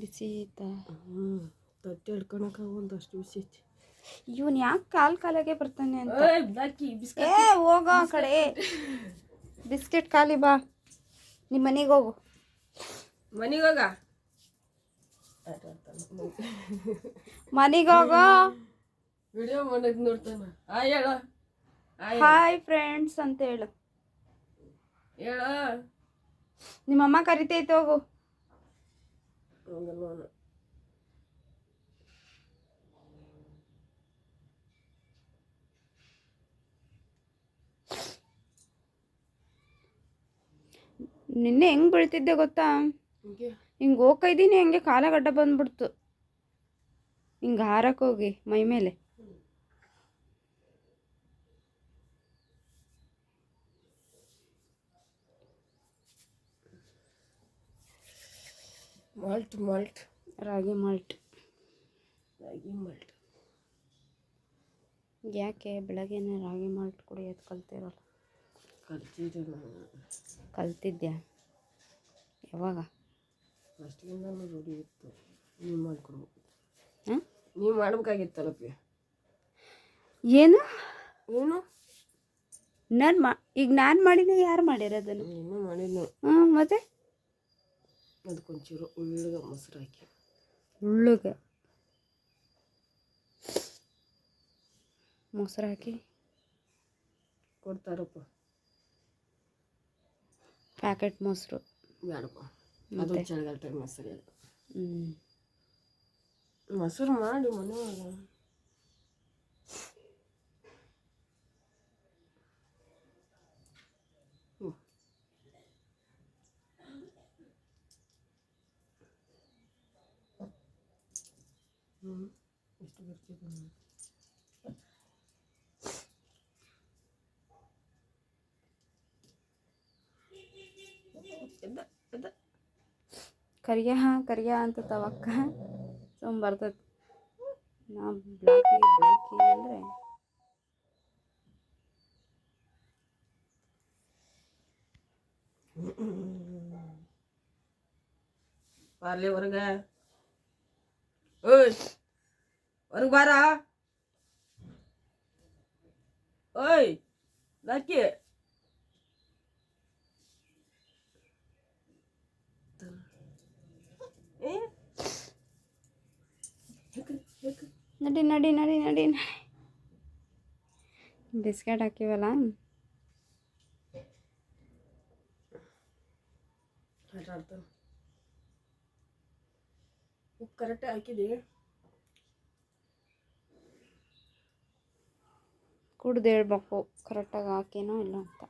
ಬಿಸಿ ಐತಾ ತಟ್ಟೆ ಹಿಡ್ಕೊಳಕ ಒಂದಷ್ಟು ಬಿಸಿ ಐತಿ. ಇವನ್ ಯಾಕೆ ಕಾಲ್ ಕಾಲಾಗೆ ಬರ್ತಾನೆ ಅಂತ? ಏ ಹೋಗೋ ಆ ಕಡೆ. ಬಿಸ್ಕೆಟ್ ಖಾಲಿ ಬಾ. ನಿಮ್ಮ ಮನೆಗೆ ಹೋಗು. ಮನೆಗೆ ಹೋಗ? ಮನೆಗೆ ಹೋಗೋ. ವಿಡಿಯೋ ಮಾಡಕ್ ನೋಡ್ತಾನ. ಆ ಹೇಳ. ಹಾಯ್ ಫ್ರೆಂಡ್ಸ್ ಅಂತ ಹೇಳು. ಹೇಳ. ನಿಮ್ಮಮ್ಮ ಕರಿತೈತೆ ಹೋಗು. ನಿನ್ನೆ ಹೆಂಗ್ ಬೀಳ್ತಿದ್ದೆ ಗೊತ್ತಾ? ಹಿಂಗ್. ಹೋಗ್ತಾ ಇದ್ದೀನಿ ಹಂಗೆ ಕಾಲಗಡ್ಡ ಬಂದ್ಬಿಡ್ತು. ಹಿಂಗೆ ಹಾರಕ್ಕೋಗಿ ಮೈ ಮೇಲೆ. ಮಾಲ್ಟ್ ಮಾಲ್ಟ್ ರಾಗಿ ಮಾಲ್ಟ್. ರಾಗಿ ಮಾಲ್ಟ್. ಯಾಕೆ ಬೆಳಗ್ಗೆನೆ ರಾಗಿ ಮಾಲ್ಟ್ ಕುಡಿಯೋದು ಕಲ್ತಿರಲ್ಲ? ಕಲ್ತಿದ್ದೆ ನಾನು ಕಲ್ತಿದ್ಯಾ? ಯಾವಾಗ? ಫಸ್ಟಿಂದ ರೂಢಿ ಇತ್ತು ನೀವು ಮಾಡ್ಕೊಡ್ಬೇಕು. ಹಾಂ? ನೀವು ಮಾಡ್ಬೇಕಾಗಿತ್ತಲ್ಲಪ್ಪಿ ಏನು? ಏನು? ನಾನು ಮಾ ಈಗ ನಾನು ಮಾಡಿನ ಯಾರು ಮಾಡಿರೋದನ್ನು? ನೀನು ಮಾಡಿದ್ನು ಹ್ಞೂ ಮತ್ತೆ? ಅದಕ್ಕೊಂಚೂರು ಉಳ್ಳಿಗೆ ಮೊಸರು ಹಾಕಿ ಉಳ್ಳುಗೆ ಮೊಸರು ಹಾಕಿ ಕೊಡ್ತಾರಪ್ಪ ಪ್ಯಾಕೆಟ್ ಮೊಸರು ಬೇಡಪ್ಪ ಅದು ಚಳಿಗಾಲ ಟೈಮ್ ಮೊಸರು ಅದು ಹ್ಞೂ ಮೊಸರು ಮಾಡಿ ಮನೆಯೊಳಗ ಎಷ್ಟು ಬರ್ತಿದೆ ನೋಡಿ. ಎದ್ದ ಎದ್ದ ಕರಿಯ ಕರಿಯ ಅಂತ ತವಕ್ಕ ಸುಮ್ ಬರ್ತೈತಿ ನಾ ಬ್ಲಾಕಿ ಬ್ಲಾಕಿ ಅಂದರೆ ಪಾರ್ಲೆ ಹೊರಗ ಓಯ್ ಹೊರಗೆ ಬಾರ ಓಯ್ ಲಕ್ಕಿ ಏ ಹೇಗೆ ಹೇಗೆ ನಡಿ ನಡಿ ನಡಿ ನಡಿ ನಡಿ ಬಿಸ್ಕೆಟ್ ಹಾಕಿವಲ್ಲ ಆಟ ಆಡ್ತಾನೆ ಉಪ್ಪು ಕರೆಕ್ಟಾಗಿ ಹಾಕಿದಿ ಕುಡ್ದು ಹೇಳ್ಬೇಕು ಕರೆಕ್ಟಾಗಿ ಹಾಕೇನೋ ಇಲ್ಲ ಅಂತ.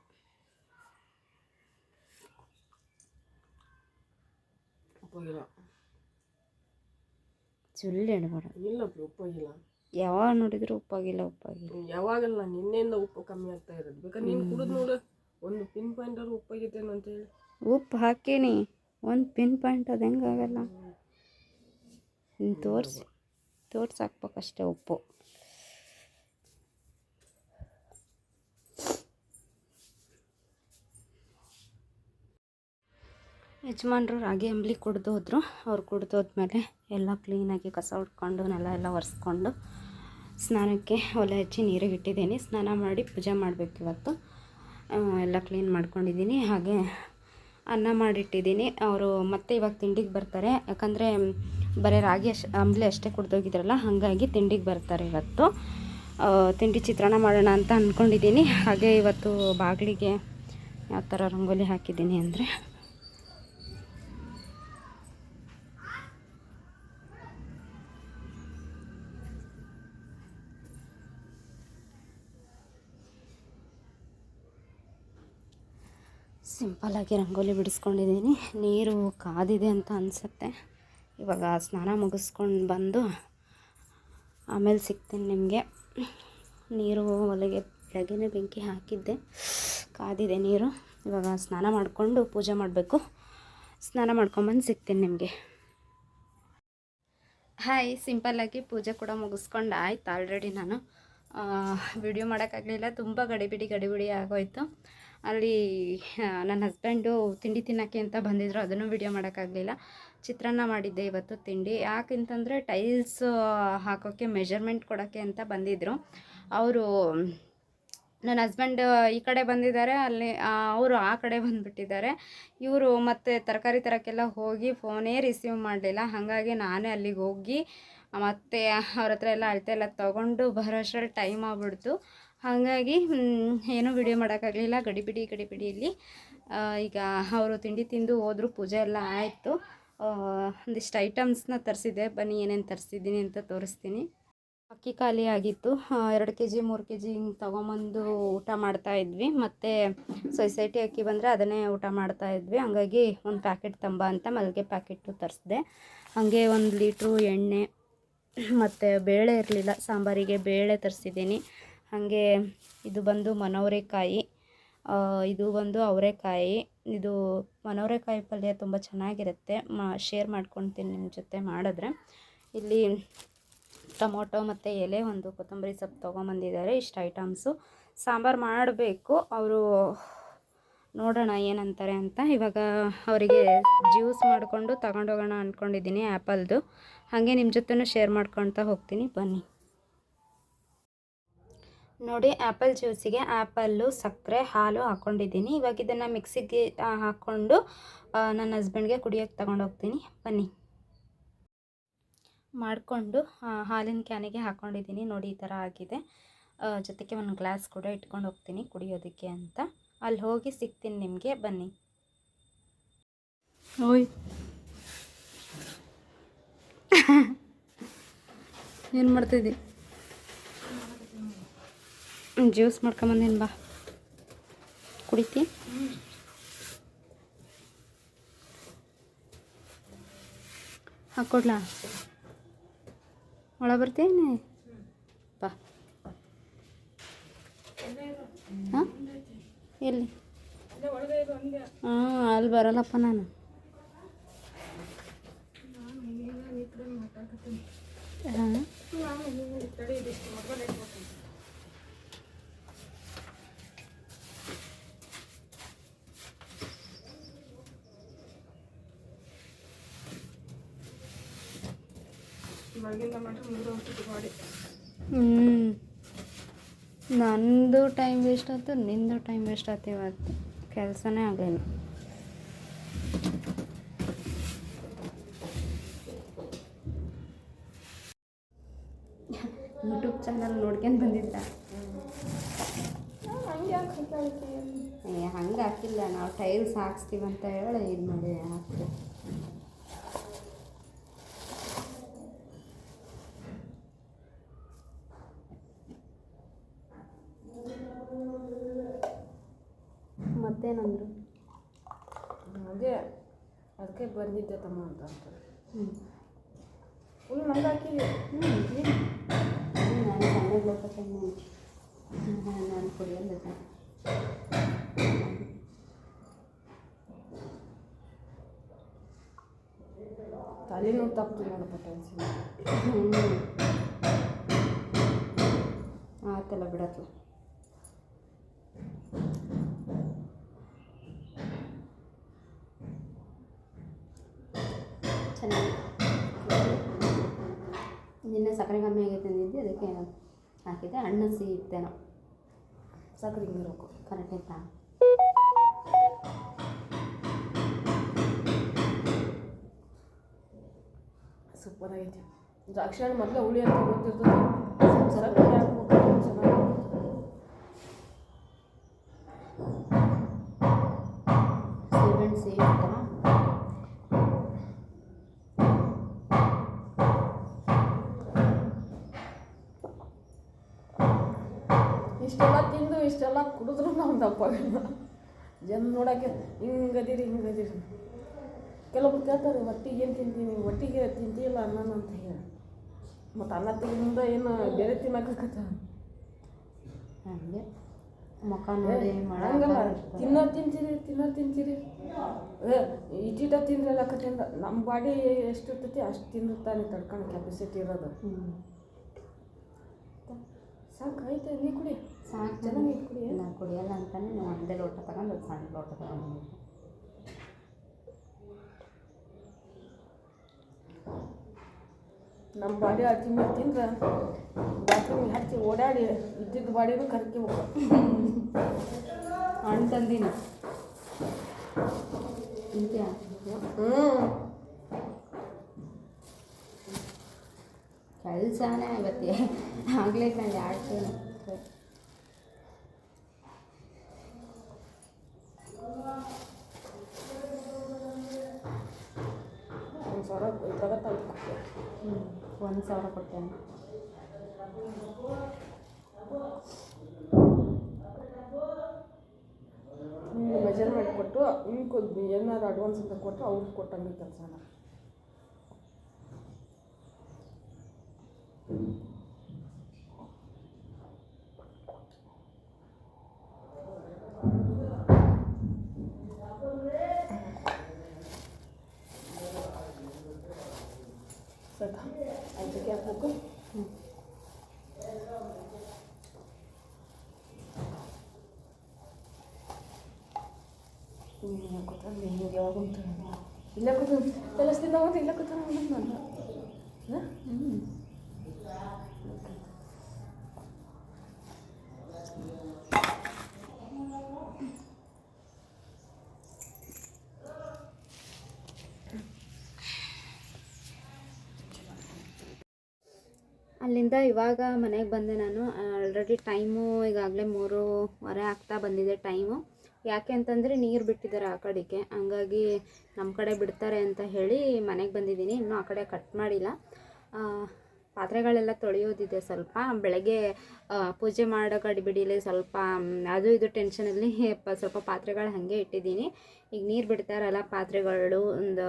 ಸುಳ್ಳು ಹೇಳ್ಬೇಡ ಇಲ್ಲ ಉಪ್ಪಾಗಿಲ್ಲ ಯಾವಾಗ ನೋಡಿದ್ರು ಉಪ್ಪಾಗಿಲ್ಲ ಉಪ್ಪಾಗಿಲ್ಲ ಯಾವಾಗಲ್ಲ ನಿನ್ನೆಯಿಂದ ಉಪ್ಪು ಕಮ್ಮಿ ಆಗ್ತಾ ಇರೋದು. ಬೇಕಾದ್ರೆ ನೀನು ಕುಡಿದು ನೋಡು ಒಂದು ಪಿನ್ ಪಾಯಿಂಟ್ ಆದ್ರೂ ಉಪ್ಪಾಗೈತೇನೋ ಅಂತ ಹೇಳಿ. ಉಪ್ಪು ಹಾಕೇನಿ ಒಂದು ಪಿನ್ ಪಾಯಿಂಟ್ ಅದು ಹೆಂಗಾಗಲ್ಲ ನೀನು ತೋರಿಸಿ. ತೋರ್ಸಿ ಹಾಕ್ಬೇಕಷ್ಟೇ ಉಪ್ಪು. ಯಜಮಾನ್ರು ರಾಗಿ ಅಂಬ್ಲಿ ಕುಡ್ದು ಹೋದ್ರು. ಅವ್ರು ಕುಡ್ದು ಹೋದ್ಮೇಲೆ ಎಲ್ಲ ಕ್ಲೀನಾಗಿ ಕಸ ಹೊಡ್ಕೊಂಡು ನೆಲ ಎಲ್ಲ ಒರೆಸ್ಕೊಂಡು ಸ್ನಾನಕ್ಕೆ ಒಲೆ ಹಚ್ಚಿ ನೀರಿಗೆ ಇಟ್ಟಿದ್ದೀನಿ. ಸ್ನಾನ ಮಾಡಿ ಪೂಜೆ ಮಾಡಬೇಕು ಇವತ್ತು. ಎಲ್ಲ ಕ್ಲೀನ್ ಮಾಡ್ಕೊಂಡಿದ್ದೀನಿ. ಹಾಗೆ ಅನ್ನ ಮಾಡಿಟ್ಟಿದ್ದೀನಿ. ಅವರು ಮತ್ತೆ ಇವಾಗ ತಿಂಡಿಗೆ ಬರ್ತಾರೆ. ಯಾಕಂದರೆ ಬರೀ ರಾಗಿ ಅಶ್, ಅಂಬ್ಲಿ ಅಷ್ಟೇ ಕುಡ್ದೋಗಿದ್ರಲ್ಲ, ಹಾಗಾಗಿ ತಿಂಡಿಗೆ ಬರ್ತಾರೆ ಇವತ್ತು. ತಿಂಡಿ ಚಿತ್ರಾನ್ನ ಮಾಡೋಣ ಅಂತ ಅಂದ್ಕೊಂಡಿದ್ದೀನಿ ಹಾಗೆ ಇವತ್ತು ಬಾಗಿಲಿಗೆ ಯಾವ ಥರ ರಂಗೋಲಿ ಹಾಕಿದ್ದೀನಿ ಅಂದರೆ ಸಿಂಪಲ್ಲಾಗಿ ರಂಗೋಲಿ ಬಿಡಿಸ್ಕೊಂಡಿದ್ದೀನಿ. ನೀರು ಕಾದಿದೆ ಅಂತ ಅನಿಸುತ್ತೆ. ಇವಾಗ ಸ್ನಾನ ಮುಗಿಸ್ಕೊಂಡು ಬಂದು ಆಮೇಲೆ ಸಿಗ್ತೀನಿ ನಿಮಗೆ. ನೀರು ಒಲೆಗೆ ಬೆಳಗ್ಗೆನೇ ಬೆಂಕಿ ಹಾಕಿದ್ದೆ. ಕಾದಿದೆ ನೀರು. ಇವಾಗ ಸ್ನಾನ ಮಾಡಿಕೊಂಡು ಪೂಜೆ ಮಾಡಬೇಕು. ಸ್ನಾನ ಮಾಡ್ಕೊಂಬಂದು ಸಿಗ್ತೀನಿ ನಿಮಗೆ. ಹಾಯ್ ಸಿಂಪಲ್ಲಾಗಿ ಪೂಜೆ ಕೂಡ ಮುಗಿಸ್ಕೊಂಡು ಆಯ್ತು ಆಲ್ರೆಡಿ ನಾನು. ವಿಡಿಯೋ ಮಾಡೋಕ್ಕಾಗಲಿಲ್ಲ ತುಂಬ ಗಡಿಬಿಡಿ ಗಡಿಬಿಡಿ ಆಗೋಯ್ತು. ಅಲ್ಲಿ ನನ್ನ ಹಸ್ಬೆಂಡು ತಿಂಡಿ ತಿನ್ನೋಕ್ಕೆ ಅಂತ ಬಂದಿದ್ದರು ಅದನ್ನು ವಿಡಿಯೋ ಮಾಡೋಕ್ಕಾಗಲಿಲ್ಲ. ಚಿತ್ರಾನ್ನ ಮಾಡಿದ್ದೆ ಇವತ್ತು ತಿಂಡಿ. ಯಾಕೆಂತಂದರೆ ಟೈಲ್ಸ್ ಹಾಕೋಕ್ಕೆ ಮೆಜರ್ಮೆಂಟ್ ಕೊಡೋಕ್ಕೆ ಅಂತ ಬಂದಿದ್ದರು ಅವರು, ನನ್ನ ಹಸ್ಬೆಂಡ್ ಈ ಕಡೆ ಬಂದಿದ್ದಾರೆ, ಅಲ್ಲಿ ಅವರು ಆ ಕಡೆ ಬಂದುಬಿಟ್ಟಿದ್ದಾರೆ. ಇವರು ಮತ್ತೆ ತರಕಾರಿ ತರೋಕ್ಕೆಲ್ಲ ಹೋಗಿ ಫೋನೇ ರಿಸೀವ್ ಮಾಡಲಿಲ್ಲ. ಹಾಗಾಗಿ ನಾನೇ ಅಲ್ಲಿಗೆ ಹೋಗಿ ಮತ್ತು ಅವ್ರ ಹತ್ರ ಎಲ್ಲ ಅಳತೆ ಎಲ್ಲ ತೊಗೊಂಡು ಬರೋಷ್ಟ್ರಲ್ಲಿ ಟೈಮ್ ಆಗ್ಬಿಡ್ತು. ಹಾಗಾಗಿ ಏನೂ ವಿಡಿಯೋ ಮಾಡೋಕ್ಕಾಗಲಿಲ್ಲ. ಗಡಿಬಿಡಿ ಗಡಿಬಿಡಿಯಲ್ಲಿ ಈಗ ಅವರು ತಿಂಡಿ ತಿಂದು ಹೋದರು, ಪೂಜೆ ಎಲ್ಲ ಆಯಿತು. ಒಂದಿಷ್ಟು ಐಟಮ್ಸ್ನ ತರಿಸಿದ್ದೆ. ಬನ್ನಿ, ಏನೇನು ತರಿಸಿದ್ದೀನಿ ಅಂತ ತೋರಿಸ್ತೀನಿ. ಅಕ್ಕಿ ಖಾಲಿ ಆಗಿತ್ತು. ಎರಡು ಕೆ ಜಿ ಮೂರು ಕೆ ಜಿ ಹಿಂಗೆ ತೊಗೊಂಬಂದು ಊಟ ಮಾಡ್ತಾ ಇದ್ವಿ. ಮತ್ತು ಸೊಸೈಟಿ ಅಕ್ಕಿ ಬಂದರೆ ಅದನ್ನೇ ಊಟ ಮಾಡ್ತಾ ಇದ್ವಿ. ಹಂಗಾಗಿ ಒಂದು ಪ್ಯಾಕೆಟ್ ತಂಬ ಅಂತ ಮಲ್ಲಿಗೆ ಪ್ಯಾಕೆಟು ತರಿಸಿದೆ. ಹಾಗೆ ಒಂದು ಲೀಟ್ರು ಎಣ್ಣೆ, ಮತ್ತು ಬೇಳೆ ಇರಲಿಲ್ಲ. ಸಾಂಬಾರಿಗೆ ಬೇಳೆ ತರಿಸಿದ್ದೀನಿ. ಹಾಗೆ ಇದು ಬಂದು ಮನೋರೆಕಾಯಿ ಇದು ಬಂದು ಅವರೆಕಾಯಿ. ಇದು ಮನೋರೆಕಾಯಿ ಪಲ್ಯ ತುಂಬ ಚೆನ್ನಾಗಿರುತ್ತೆ. ಮಾ ಶೇರ್ ಮಾಡ್ಕೊತೀನಿ ನಿಮ್ಮ ಜೊತೆ ಮಾಡಿದ್ರೆ. ಇಲ್ಲಿ ಟೊಮೊಟೊ ಮತ್ತು ಎಲೆ ಒಂದು ಕೊತ್ತಂಬರಿ ಸೊಪ್ಪು ತೊಗೊಂಬಂದಿದ್ದಾರೆ. ಇಷ್ಟು ಐಟಮ್ಸು ಸಾಂಬಾರು ಮಾಡಬೇಕು. ಅವರು ನೋಡೋಣ ಏನಂತಾರೆ ಅಂತ. ಇವಾಗ ಅವರಿಗೆ ಜ್ಯೂಸ್ ಮಾಡಿಕೊಂಡು ತಗೊಂಡೋಗೋಣ ಅಂದ್ಕೊಂಡಿದ್ದೀನಿ ಆ್ಯಪಲ್ದು ಹಾಗೆ ನಿಮ್ಮ ಜೊತೆನೂ ಶೇರ್ ಮಾಡ್ಕೊತಾ ಹೋಗ್ತೀನಿ. ಬನ್ನಿ. ನೋಡಿ ಆ್ಯಪಲ್ ಜ್ಯೂಸಿಗೆ ಆ್ಯಪಲ್ಲು ಸಕ್ಕರೆ, ಹಾಲು ಹಾಕ್ಕೊಂಡಿದ್ದೀನಿ ಇವಾಗ ಇದನ್ನು ಮಿಕ್ಸಿಗೆ ಹಾಕ್ಕೊಂಡು ನನ್ನ ಹಸ್ಬೆಂಡ್ಗೆ ಕುಡಿಯೋಕ್ಕೆ ತಗೊಂಡೋಗ್ತೀನಿ. ಬನ್ನಿ. ಮಾಡಿಕೊಂಡು ಹಾಲಿನ ಕ್ಯಾನಿಗೆ ಹಾಕ್ಕೊಂಡಿದ್ದೀನಿ ನೋಡಿ, ಈ ಥರ ಆಗಿದೆ. ಜೊತೆಗೆ ಒಂದು ಗ್ಲಾಸ್ ಕೂಡ ಇಟ್ಕೊಂಡು ಹೋಗ್ತೀನಿ ಕುಡಿಯೋದಕ್ಕೆ ಅಂತ. ಅಲ್ಲಿ ಹೋಗಿ ಸಿಗ್ತೀನಿ ನಿಮಗೆ. ಬನ್ನಿ. ಓಯ್. ಏನು ಮಾಡ್ತಿದ್ದಿ? ಜ್ಯೂಸ್ ಮಾಡ್ಕೊಂಬಂದೇನು ಬಾ. ಕುಡಿತಿ? ಹಾಕ್ಕೊಡ್ಲಾ ಒಳ ಬರ್ತೀನಿ? ಬಾ. ಹಾಂ? ಎಲ್ಲಿ? ಹಾಂ, ಅಲ್ಲಿ ಬರಲ್ಲಪ್ಪ ನಾನು. ಹಾಂ ಬೆಳಗಿಂದ ಮಾತ್ರ ಮೂರು ವರ್ಷಕ್ಕೆ ಮಾಡಿ ಹ್ಞೂ ನಂದು ಟೈಮ್ ವೇಸ್ಟ್ ಆಯ್ತು ನಿಂದು ಟೈಮ್ ವೇಸ್ಟ್ ಆಯ್ತು ಇವತ್ತು. ಕೆಲಸನೇ ಆಗಲಿಲ್ಲ ಯೂಟ್ಯೂಬ್ ಚಾನಲ್ ನೋಡ್ಕೊಂಡು ಬಂದಿದ್ದ. ಹಂಗೆ ಹಾಕಿಲ್ಲ. ನಾವು ಟೈಲ್ಸ್ ಹಾಕ್ಸ್ತೀವಂತ ಹೇಳಿ ಇದು ಮಾಡಿ ಹಾಕ್ತೀವಿ ಮತ್ತೇನಂದ್ರು? ಅದೇ ಅದಕ್ಕೆ ಬಂದಿದ್ದೆ ತಮ್ಮ ಅಂತ ಅಂತಾರೆ. ಹ್ಞೂ ಫುಲ್ ನಂಗೆ ಹಾಕಿ. ಹ್ಞೂ ನಾನು ಸಣ್ಣ ಗೋಪಕ್ಕೆ ನಾನು ಕುಡಿಯೋದು ತಲೆನೂ ತಪ್ಪು ನೋಡಪ್ಪ ಟೆನ್ಷನ್ ಹ್ಞೂ ಆತಲ್ಲ ಬಿಡತ್ಲ ನಿನ್ನೆ ಸಕ್ಕರೆ ಕಮ್ಮಿ ಆಗೈತೆ ಅಂದಿದ್ದೆ, ಅದಕ್ಕೆ ಹಾಕಿದ್ದೆ. ಹಣ್ಣು ಸಿಹಿ ಇತ್ತೇನೋ. ಸಕ್ಕರೆ ಹಿಂಗಿರ್ಬೇಕು ಕರೆಕ್ಟ್ ಆಯ್ತಾ? ಸೂಪರ್ ಆಗೈತೆ. ದ್ರಾಕ್ಷಿ ಹಣ್ಣು ಮೊದಲೇ ಹುಳಿ ಅಂತ ಗೊತ್ತಿರ್ತದೆ. ಸಕ್ಕರೆ ಹಾಕ್ಬೇಕು. ಇಷ್ಟೆಲ್ಲ ತಿಂದು ಇಷ್ಟೆಲ್ಲ ಕುಡಿದ್ರು ನಾವು ದಪ್ಪ ಆಗಿಲ್ಲ ಜನ ನೋಡೋಕ್ಕೆ ಹಿಂಗದಿರಿ ಹಿಂಗದಿರಿ ಕೆಲವೊಬ್ರು ಕೇಳ್ತಾರೆ ಹೊಟ್ಟಿಗೆ ಏನು ತಿಂತೀನಿ ಒಟ್ಟಿಗೆ ತಿಂತಿಲ್ಲ ಅನ್ನ ಅಂತ ಹೇಳಿ. ಮತ್ತು ಅನ್ನ ತಿಂದ ಏನು ಬೇರೆ ತಿನ್ನಕತ್ತ ಹಂಗೆ. ಮುಖ ನೋಡಿ ತಿನ್ನೋ ತಿಂತೀರಿ ತಿನ್ನೋ ತಿಂತೀರಿ. ಏ ಇಟ್ಟಿಟ ತಿಂದ್ರಲ್ಲ ಕಟ್ಟಿಂದ ನಮ್ಮ ಬಾಡಿ ಎಷ್ಟು ಇರ್ತೈತಿ ಅಷ್ಟು ತಿಂದಿರ್ತಾನೆ ತಡ್ಕೊಂಡು ಕೆಪಾಸಿಟಿ ಇರೋದು. ಸಾಕು ಐತೆ ನೀ ಕುಡಿ. ಸಾಕು ನಾನು ಕುಡಿಯಲ್ಲ ಅಂತಾನೆ ನಾವು ಒಂದೇ ಲೋಟ ತಗೊಂಡು ಸಣ್ಣ ಲೋಟ ತಗೊಂಡು ನಮ್ಮ ಬಾಡಿ ಅಜ್ಜಿ ತಿಂದ್ರೆ ಬಾತ್ರೂಮಿಗೆ ಹಚ್ಚಿ ಓಡಾಡಿ ಇದ್ದಿದ್ದು ಬಾಡಿನೂ ಕರ್ಕಿ ಹಣ್ಣು ತಂದಿನ. ಹ್ಞೂ ಕೆಲಸನೇ ಆಗತ್ತೆ ಆಗಲೇ ನಾನು ಆಡ್ತೀನಿ. ಒಂದು ಸಾವಿರ ಇದ್ರಾಗ ತಂದು ಹ್ಞೂ ಒಂದು ಸಾವಿರ ಕೊಟ್ಟೆ ಮೆಜರ್ಮೆಂಟ್ ಕೊಟ್ಟು ನಿಮ್ಗೆ ಏನಾದ್ರು ಅಡ್ವಾನ್ಸ್ ಅಂತ ಕೊಟ್ಟು ಅವ್ರಿಗೆ ಕೊಟ್ಟಂಗೆ ಕೆಲಸ ಸದಾ ಅದಕ್ಕೆ ಹಾಕ್ಬೇಕು ಹ್ಞೂ ಕೂತ್ಕೊಂಡು ಹಿಂಗೆ ಯಾವಾಗ ಇಲ್ಲ ಕೂತು ಕೆಲಸದಿಂದ ಹೋಗಿ ಇಲ್ಲ ಕೂತ್ಕೊಂಡು ನಾನು ಹಾಂ ಹ್ಞೂ ಅಲ್ಲಿಂದ ಇವಾಗ ಮನೆಗೆ ಬಂದೆ ನಾನು. ಆಲ್ರೆಡಿ ಟೈಮು ಈಗಾಗಲೇ ಮೂರುವರೆ ಆಗ್ತಾ ಬಂದಿದೆ ಟೈಮು ಯಾಕೆ ಅಂತಂದರೆ ನೀರು ಬಿಟ್ಟಿದ್ದಾರೆ ಆ ಕಡೆಗೆ. ಹಂಗಾಗಿ ನಮ್ಮ ಕಡೆ ಬಿಡ್ತಾರೆ ಅಂತ ಹೇಳಿ ಮನೆಗೆ ಬಂದಿದ್ದೀನಿ. ಇನ್ನೂ ಆ ಕಡೆ ಕಟ್ ಮಾಡಿಲ್ಲ. ಪಾತ್ರೆಗಳೆಲ್ಲ ತೊಳೆಯೋದಿದೆ ಸ್ವಲ್ಪ. ಬೆಳಗ್ಗೆ ಪೂಜೆ ಮಾಡೋ ಗಡಿಬಿಡಿಲಿ ಸ್ವಲ್ಪ ಅದು ಇದು ಟೆನ್ಷನಲ್ಲಿ ಸ್ವಲ್ಪ ಪಾತ್ರೆಗಳು ಹಾಗೆ ಇಟ್ಟಿದ್ದೀನಿ. ಈಗ ನೀರು ಬಿಡ್ತಾರಲ್ಲ ಪಾತ್ರೆಗಳು, ಒಂದು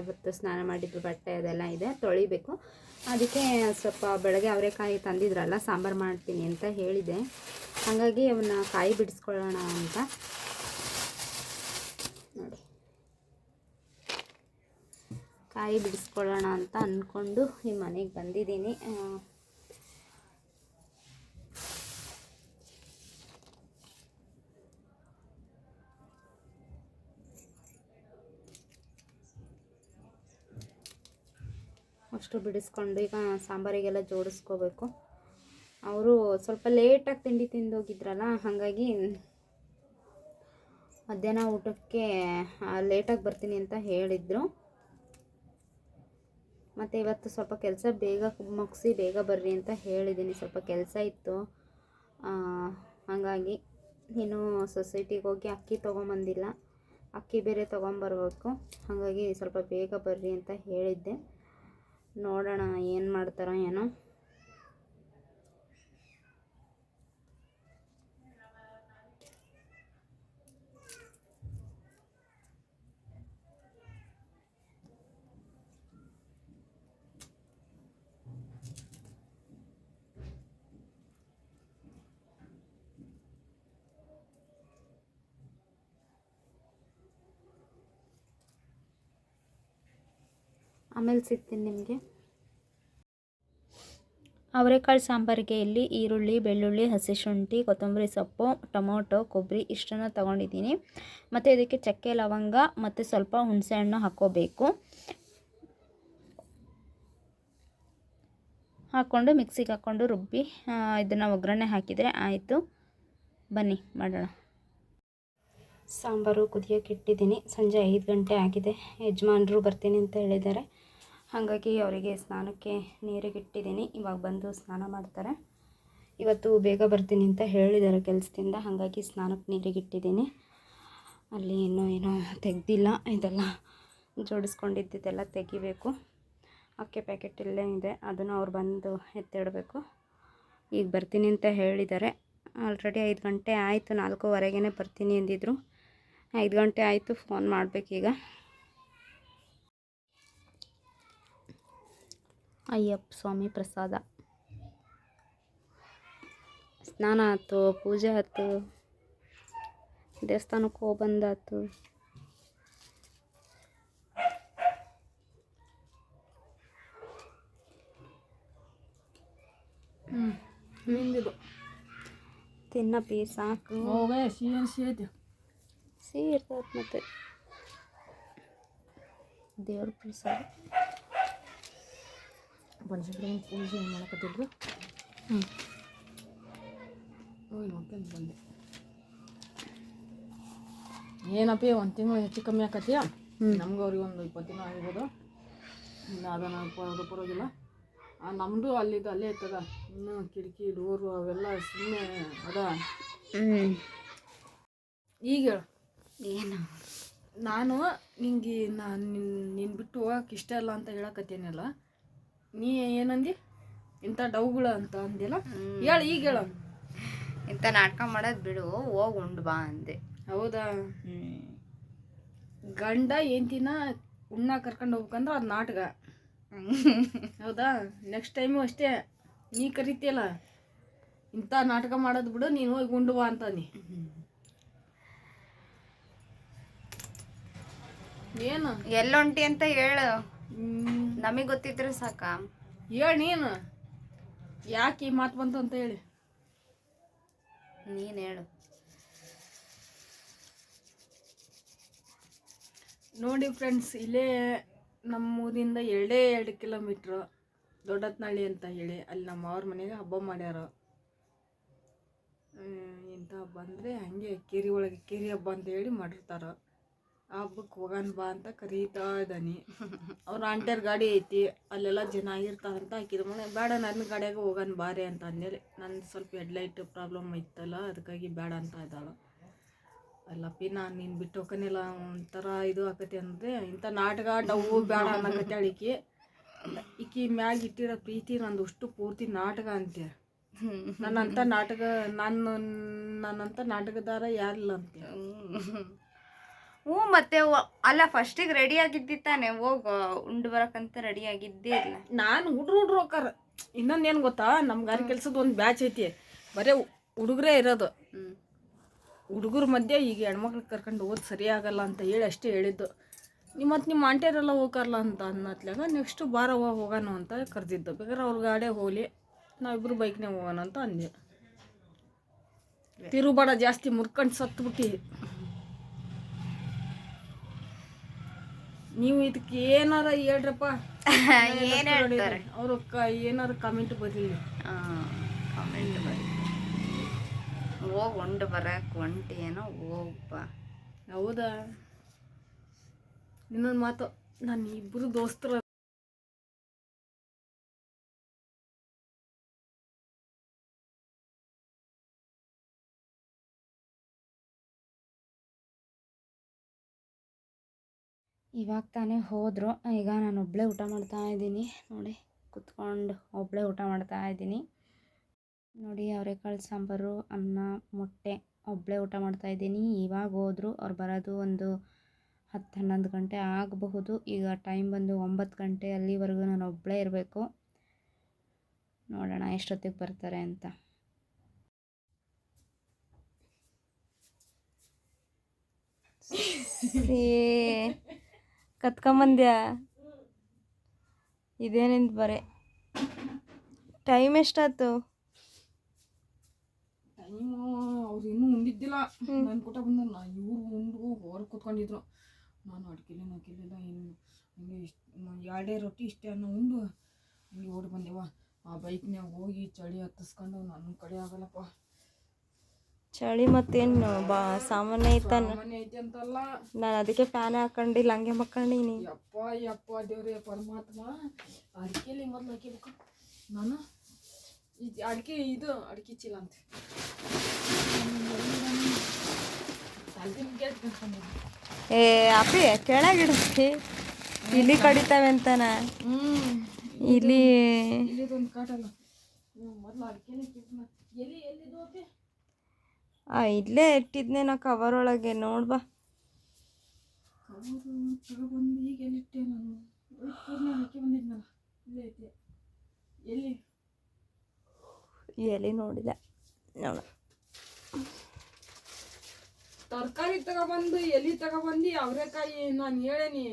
ಇವತ್ತು ಸ್ನಾನ ಮಾಡಿದ್ದು ಬಟ್ಟೆ ಅದೆಲ್ಲ ಇದೆ, ತೊಳಿಬೇಕು. ಅದಕ್ಕೆ ಸ್ವಲ್ಪ ಬೆಳಗ್ಗೆ ಅವರೆಕಾಯಿ ತಂದಿದ್ರಲ್ಲ, ಸಾಂಬಾರು ಮಾಡ್ತೀನಿ ಅಂತ ಹೇಳಿದೆ. ಹಾಗಾಗಿ ಅವನ್ನ ಕಾಯಿ ಬಿಡಿಸ್ಕೊಳ್ಳೋಣ ಅಂತ ನೋಡಿ ಕಾಯಿ ಬಿಡಿಸ್ಕೊಳ್ಳೋಣ ಅಂತ ಅಂದ್ಕೊಂಡು ಈ ಮನೆಗೆ ಬಂದಿದ್ದೀನಿ. ಅಷ್ಟು ಬಿಡಿಸ್ಕೊಂಡು ಈಗ ಸಾಂಬಾರಿಗೆಲ್ಲ ಜೋಡಿಸ್ಕೋಬೇಕು. ಅವರು ಸ್ವಲ್ಪ ಲೇಟಾಗಿ ತಿಂಡಿ ತಿಂದೋಗಿದ್ರಲ್ಲ, ಹಾಗಾಗಿ ಮಧ್ಯಾಹ್ನ ಊಟಕ್ಕೆ ಲೇಟಾಗಿ ಬರ್ತೀನಿ ಅಂತ ಹೇಳಿದರು. ಮತ್ತು ಇವತ್ತು ಸ್ವಲ್ಪ ಕೆಲಸ ಬೇಗ ಮುಗಿಸಿ ಬೇಗ ಬರ್ರಿ ಅಂತ ಹೇಳಿದ್ದೀನಿ. ಸ್ವಲ್ಪ ಕೆಲಸ ಇತ್ತು. ಹಾಗಾಗಿ ಇನ್ನು ಸೊಸೈಟಿಗೆ ಹೋಗಿ ಅಕ್ಕಿ ತೊಗೊಂಬಂದಿಲ್ಲ. ಅಕ್ಕಿ ಬೇರೆ ತೊಗೊಂಬರ್ಬೇಕು. ಹಾಗಾಗಿ ಸ್ವಲ್ಪ ಬೇಗ ಬರ್ರಿ ಅಂತ ಹೇಳಿದ್ದೆ. ನೋಡೋಣ ಏನು ಮಾಡ್ತಾರೋ ಏನೋ. ಆಮೇಲೆ ಸಿಗ್ತೀನಿ ನಿಮಗೆ. ಅವರೆಕಾಳು ಸಾಂಬಾರಿಗೆ ಇಲ್ಲಿ ಈರುಳ್ಳಿ, ಬೆಳ್ಳುಳ್ಳಿ, ಹಸಿ ಶುಂಠಿ, ಕೊತ್ತಂಬರಿ ಸೊಪ್ಪು, ಟೊಮೊಟೊ ಕೊಬ್ಬರಿ ಇಷ್ಟನ್ನು ತೊಗೊಂಡಿದ್ದೀನಿ. ಮತ್ತು ಇದಕ್ಕೆ ಚಕ್ಕೆ ಲವಂಗ ಮತ್ತು ಸ್ವಲ್ಪ ಹುಣಸೆಹಣ್ಣು ಹಾಕ್ಕೋಬೇಕು. ಹಾಕ್ಕೊಂಡು ಮಿಕ್ಸಿಗೆ ಹಾಕ್ಕೊಂಡು ರುಬ್ಬಿ ಇದನ್ನು ಒಗ್ಗರಣೆ ಹಾಕಿದರೆ ಆಯಿತು. ಬನ್ನಿ, ಮಾಡೋಣ. ಸಾಂಬಾರು ಕುದಿಯೋಕೆ ಇಟ್ಟಿದ್ದೀನಿ. ಸಂಜೆ ಐದು ಗಂಟೆ ಆಗಿದೆ. ಯಜಮಾನರು ಬರ್ತೀನಿ ಅಂತ ಹೇಳಿದ್ದಾರೆ. ಹಾಗಾಗಿ ಅವರಿಗೆ ಸ್ನಾನಕ್ಕೆ ನೀರಿಗೆ ಇಟ್ಟಿದ್ದೀನಿ. ಇವಾಗ ಬಂದು ಸ್ನಾನ ಮಾಡ್ತಾರೆ. ಇವತ್ತು ಬೇಗ ಬರ್ತೀನಿ ಅಂತ ಹೇಳಿದ್ದಾರೆ ಕೆಲಸದಿಂದ, ಹಾಗಾಗಿ ಸ್ನಾನಕ್ಕೆ ನೀರಿಗೆ ಇಟ್ಟಿದ್ದೀನಿ. ಅಲ್ಲಿ ಇನ್ನೂ ಏನೋ ತೆಗ್ದಿಲ್ಲ. ಇದೆಲ್ಲ ಜೋಡಿಸ್ಕೊಂಡಿದ್ದೆಲ್ಲ ತೆಗಿಬೇಕು. ಅಕ್ಕಿ ಪ್ಯಾಕೆಟ್ ಇಲ್ಲೇ ಇದೆ. ಅದನ್ನು ಅವ್ರು ಬಂದು ಎತ್ತಿಡಬೇಕು. ಈಗ ಬರ್ತೀನಿ ಅಂತ ಹೇಳಿದ್ದಾರೆ. ಆಲ್ರೆಡಿ ಐದು ಗಂಟೆ ಆಯಿತು. ನಾಲ್ಕೂವರೆಗೇ ಬರ್ತೀನಿ ಅಂದಿದ್ರು. ಐದು ಗಂಟೆ ಆಯಿತು. ಫೋನ್ ಮಾಡಬೇಕೀಗ. ಅಯ್ಯಪ್ಪ ಸ್ವಾಮಿ ಪ್ರಸಾದ. ಸ್ನಾನ ಆಯ್ತು ಪೂಜೆ ಆಯ್ತು ದೇವಸ್ಥಾನಕ್ಕೆ ಹೋಗಿ ಬಂದಾತು ನಿಂದಿದು. ತಿನ್ನಪ್ಪಿ ಸಾಕು. ಹೋಗೇ ಸಿಹಿ ಸಿಹಿ ಐತಿ ಸಿಹಿ ಇರ್ತದೆ ಮತ್ತೆ. ದೇವ್ರ ಪ್ರಸಾದ. ಬನಶಂಕರಮ್ಮನ ಪೂಜೆ ಮಾಡಕತ್ತಿದ್ರು. ಹ್ಞೂ ಹೋಗಿ ನೋಡ್ಕೊಂಡು ಬಂದೆ. ಏನಪ್ಪಿ ಒಂದು ತಿಂಗಳು ಹೆಚ್ಚು ಕಮ್ಮಿ ಆಕತಿಯ? ನಮ್ಗೆ ಅವ್ರಿಗೆ ಒಂದು ಇಪ್ಪತ್ತು ದಿನ ಆಗಿರ್ಬೋದು ಇನ್ನು ಅದನ್ನು ಅದು ಪರವಾಗಿಲ್ಲ. ನಮ್ಮದು ಅಲ್ಲಿದ್ದು ಅಲ್ಲೇ ಇರ್ತದ. ಇನ್ನು ಕಿಟಕಿ ಡೋರು ಅವೆಲ್ಲ ಸುಮ್ಮನೆ ಅದ. ಈಗ ಹೇಳು. ಏನು? ನಾನು ನಿಂಗೆ ನಾನು ನಿನ್ನ ಬಿಟ್ಟು ಹೋಗಕ್ಕೆ ಇಷ್ಟ ಇಲ್ಲ ಅಂತ ಹೇಳಕತ್ತೇನಲ್ಲ. ನೀ ಏನಂದಿ? ಇಂಥ ಡೌಗಳ ಅಂತ ಅಂದಿಲ್ಲ ಹೇಳು ಈಗ ಹೇಳ. ಇಂಥ ನಾಟಕ ಮಾಡೋದು ಬಿಡು ಹೋಗಿ ಉಂಡು ಬಾ ಅಂದೆ. ಹೌದಾ? ಗಂಡ ಹೆಂಡ್ತಿನ ಉಣ್ಣ ಕರ್ಕೊಂಡು ಹೋಗ್ಬೇಕಂದ್ರೆ ಅದು ನಾಟಕ. ಹೌದಾ? ನೆಕ್ಸ್ಟ್ ಟೈಮು ಅಷ್ಟೇ. ನೀ ಕರಿತಿಯಲ್ಲ ಇಂಥ ನಾಟಕ ಮಾಡೋದು ಬಿಡು ನೀನು ಹೋಗಿ ಉಂಡು ಬಾ ಅಂತ ನೀ ಏನು? ಎಲ್ಲೊಂಟಿ ಅಂತ ಹೇಳು. ನಮಗೆ ಗೊತ್ತಿದ್ರೆ ಸಾಕ? ಹೇಳ ನೀನು. ಯಾಕೆ ಈ ಮಾತು ಬಂತು ಅಂತ ಹೇಳಿ. ನೀನು ಹೇಳು. ನೋಡಿ ಫ್ರೆಂಡ್ಸ್ ಇಲ್ಲೇ ನಮ್ಮೂರಿಂದ ಎರಡೇ ಎರಡು ಕಿಲೋಮೀಟ್ರು ದೊಡ್ಡತ್ನಳ್ಳಿ ಅಂತ ಹೇಳಿ ಅಲ್ಲಿ ನಮ್ಮ ಅವ್ರ ಮನೆಗೆ ಹಬ್ಬ ಮಾಡ್ಯಾರ. ಇಂಥ ಹಬ್ಬ ಅಂದರೆ ಹಂಗೆ ಕೇರಿ ಒಳಗೆ ಕೇರಿ ಹಬ್ಬ ಅಂತ ಹೇಳಿ ಮಾಡಿರ್ತಾರ. ಹಬ್ಬಕ್ಕೆ ಹೋಗೋಣ ಬಾ ಅಂತ ಕರೀತಾ ಇದ್ದಾನೆ ಅವ್ರ ಆಂಟಿಯರ್ ಗಾಡಿ ಐತಿ, ಅಲ್ಲೆಲ್ಲ ಜನ ಆಗಿರ್ತಾರಂತ ಹಾಕಿದ ಮನೆ ಬೇಡ ನನ್ನ ಗಾಡಿಯಾಗ ಹೋಗೋಣ ಬಾರಿ ಅಂತ ಅಂದೇಳಿ ನನ್ನ ಸ್ವಲ್ಪ ಹೆಡ್ಲೈಟ್ ಪ್ರಾಬ್ಲಮ್ ಐತಲ್ಲ ಅದಕ್ಕಾಗಿ ಬೇಡ ಅಂತ ಇದ್ದಾಳೆ. ಅಲ್ಲಪ್ಪಿ ನಾನು ನೀನು ಬಿಟ್ಟು ಹೋಗನಿಲ್ಲ ಒಂಥರ ಇದು ಆಕತಿ ಅಂದ್ರೆ ಇಂಥ ನಾಟಕ ಡವು ಬೇಡ ಅನ್ನಕತ್ತೆ ಅಳಿಕಿ. ಈಕಿ ಮ್ಯಾಗ ಇಟ್ಟಿರೋ ಪ್ರೀತಿ ನಂದು ಅಷ್ಟು ಪೂರ್ತಿ ನಾಟಕ ಅಂತ ನನ್ನಂಥ ನಾಟಕ ನಾನು ನನ್ನಂಥ ನಾಟಕದಾರ ಯಾರಿಲ್ಲ ಅಂತೀಯ. ಹ್ಞೂ ಮತ್ತೆ ಅಲ್ಲ ಫಸ್ಟಿಗೆ ರೆಡಿ ಆಗಿದ್ದಿ ತಾನೆ. ಹೋಗ ಉಂಡು ಬರಕಂತ ರೆಡಿ ಆಗಿದ್ದೇ ಇಲ್ಲ. ನಾನು ಹುಡ್ರು ಹುಡ್ರು ಹೋಕಾರ ಏನು ಗೊತ್ತಾ? ನಮ್ಮ ಗಾರಿ ಕೆಲ್ಸದ ಒಂದು ಬ್ಯಾಚ್ ಐತಿ. ಬರೀ ಹುಡುಗರೇ ಇರೋದು. ಹುಡುಗರ ಮಧ್ಯೆ ಈಗ ಹೆಣ್ಮಕ್ಳು ಕರ್ಕೊಂಡು ಹೋದ್ ಸರಿ ಆಗಲ್ಲ ಅಂತ ಹೇಳಿ ಅಷ್ಟೇ ಹೇಳಿದ್ದು. ನಿಮ್ಮ ಮತ್ತೆ ನಿಮ್ಮ ಆಂಟಿಯರೆಲ್ಲ ಹೋಗಾರಲ್ಲ ಅಂತ ಅನ್ನತ್ಲಾಗ ನೆಕ್ಸ್ಟ್ ಬಾರವ್ವ ಹೋಗೋಣ ಅಂತ ಕರೆದಿದ್ದು. ಬೇಕಾದ್ರೆ ಅವ್ರ ಗಾಡಿ ಹೋಗ್ಲಿ. ನಾವಿಬ್ರು ಬೈಕ್ನಾಗ ಹೋಗೋಣ ಅಂತ ಅಂದೆ ತಿರುಬಾಡ ಜಾಸ್ತಿ ಮುರ್ಕೊಂಡು ಸತ್ಬಿಟ್ಟು. ನೀವು ಇದಕ್ಕೆ ಏನಾರ ಹೇಳ್ರಪ್ಪ. ಏನು ಹೇಳ್ತಾರೆ? ಅವರು ಕ ಏನಾರ ಕಾಮೆಂಟ್ ಬರಲಿ ಕಾಮೆಂಟ್ ಬರಿ ಹೋಗಿ ಉಂಡು ಬರಕ್ಕೆ ಒಂಟಿ ಏನೋ ಹೋಗಪ್ಪ ಹೌದಾ? ಇನ್ನೊಂದು ಮಾತು ನಾನು ಇಬ್ಬರು ದೋಸ್ತರು ಇವಾಗ ತಾನೇ ಹೋದರು. ಈಗ ನಾನು ಒಬ್ಬಳೇ ಊಟ ಮಾಡ್ತಾ ಇದ್ದೀನಿ. ನೋಡಿ ಕುತ್ಕೊಂಡು ಒಬ್ಬಳೇ ಊಟ ಮಾಡ್ತಾ ಇದ್ದೀನಿ. ನೋಡಿ ಅವರೆಕಾಳು ಸಾಂಬಾರು ಅನ್ನ ಮೊಟ್ಟೆ ಒಬ್ಬಳೇ ಊಟ ಮಾಡ್ತಾ ಇದ್ದೀನಿ. ಇವಾಗ ಹೋದರು ಅವ್ರು ಬರೋದು ಒಂದು ಹತ್ತು ಹನ್ನೊಂದು ಗಂಟೆ ಆಗಬಹುದು. ಈಗ ಟೈಮ್ ಬಂದು ಒಂಬತ್ತು ಗಂಟೆ ಅಲ್ಲಿವರೆಗೂ ನಾನು ಒಬ್ಬಳೇ ಇರಬೇಕು. ನೋಡೋಣ ಎಷ್ಟೊತ್ತಿಗೆ ಬರ್ತಾರೆ ಅಂತ. ಕತ್ಕೊಂಬಂದ್ಯಾ? ಇದೇನಿಂದ ಬರೇ. ಟೈಮ್ ಎಷ್ಟಾಯ್ತು? ಟೈಮು ಅವ್ರು ಇನ್ನೂ ಉಂಡಿದ್ದಿಲ್ಲ. ನಾನು ಕೂಟ ಬಂದ ನಾ ಇವ್ರು ಉಂಡು ಹೊರಗೆ ಕೂತ್ಕೊಂಡಿದ್ರು. ನಾನು ಅಡ್ಕಿಲ್ಲ ನಾಕಿಲ್ಲ ಏನು ನನಗೆ ಇಷ್ಟು ಎರಡೇ ರೊಟ್ಟಿ ಇಷ್ಟೇ ಅನ್ನೋ ಉಂಡು ಹಂಗೆ ಓಡಿ ಬಂದೆವ. ಆ ಬೈಕ್ನ್ಯಾಗ ಹೋಗಿ ಚಳಿ ಹತ್ತಿಸ್ಕೊಂಡು ನನ್ನ ಕಡೆ ಆಗಲ್ಲಪ್ಪ. ಚಳಿ ಮತ್ತೇನು ಬಾ ಸಾಮಾನ್ಯ ಐತನ. ಅಂತಲ್ಲ. ನಾನು ಅದಕ್ಕೆ ಫ್ಯಾನ್ ಹಾಕೊಂಡಿಲ್ಲ ಹಂಗೆ ಮಕ್ಕಂಡೀನಿ ಯಪ್ಪ ಯಪ್ಪ ದೇವ್ರೇ ಪರಮಾತ್ಮ. ಅಡಿಕೆಲಿ ಮೊದಲು ಹಾಕಿಬೇಕು ನಾನು? ಇದು ಅಡಿಕೆ ಇದು ಅಡಿಕೆ ಚೀಲ ಅಂತ. ಏ ಅಪ್ಪಿ ಕೆಳಗಿಡಕ್ಕೆ ಇಲಿ ಕಡಿತಾವೆ ಅಂತಾನ ಇಲ್ಲಿ ಇಲಿ ಇಲ್ಲಿದೊಂದು ಕಾಟಲ್ಲ. ಮೊದಲು ಅಡಿಕೆಲಿ ಎಲ್ಲಿ ಎಲ್ಲಿದು ಅಪ್ಪಿ? ಆ ಇಲ್ಲೇ ಇಟ್ಟಿದ್ನೆ ನಾ ಕವರ್ ಒಳಗೆ ನೋಡ್ಬಾ ಕವರು ತಗೊಬಂದು ಈಗ ಎಲ್ಲಿಟ್ಟೆ ನಾನು ಹಾಕಿ ಬಂದಿದ್ನಲ್ಲ ಇಲ್ಲೇ ಐತಿ ಎಲ್ಲಿ ಎಲ್ಲಿ ನೋಡಿಲ್ಲ ನೋಡ. ತರಕಾರಿ ತಗೊಬಂದು ಎಲ್ಲಿ ತಗೊಬಂದು ಅವರೆಕಾಯಿ ನಾನು ಹೇಳೇನಿ.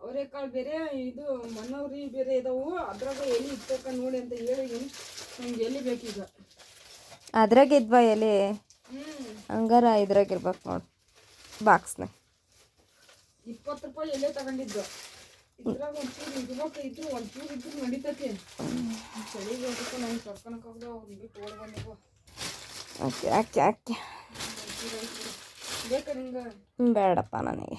ಅವರೆಕಾಳು ಬೇರೆ ಇದು ಮಣ್ಣವ್ರಿ ಬೇರೆ ಇದಾವು. ಅದ್ರಾಗ ಎಲ್ಲಿ ಇತ್ತಕ್ಕ ನೋಡಿ ಅಂತ ಹೇಳಿದೀನಿ ನಂಗೆ ಎಲ್ಲಿ ಬೇಕೀಗ. ಅದ್ರಾಗ ಇದ್ವಾ ಹ್ಞೂ ಹಂಗಾರ ಇದ್ರಾಗ ಇರ್ಬೇಕು ನೋಡಿ. ಬಾಕ್ಸ್ನಾಗ ಇಪ್ಪತ್ತು ರೂಪಾಯಿ ಎಲ್ಲೇ ತಗೊಂಡಿದ್ದು. ಇದ್ರಾಗ ಒಂಚೂರು ಇರ್ಬೇಕು ಇದ್ರು ಒಂಚೂರು ಇದ್ರು ನಡೀತೈತಿ. ಚಳಿಗೆ ಹೋಗ್ಬೇಕು ನಂಗೆ ಕರ್ಕೊಳಕ್ಕಾಗ್ದು ಅವ್ರು ಬಿಟ್ಟು ಓಡ್ ಓಕೆ ಓಕೆ ಓಕೆ. ಬೇಕಾ ನಿಂಗೆ? ಬೇಡಪ್ಪ ನನಗೆ.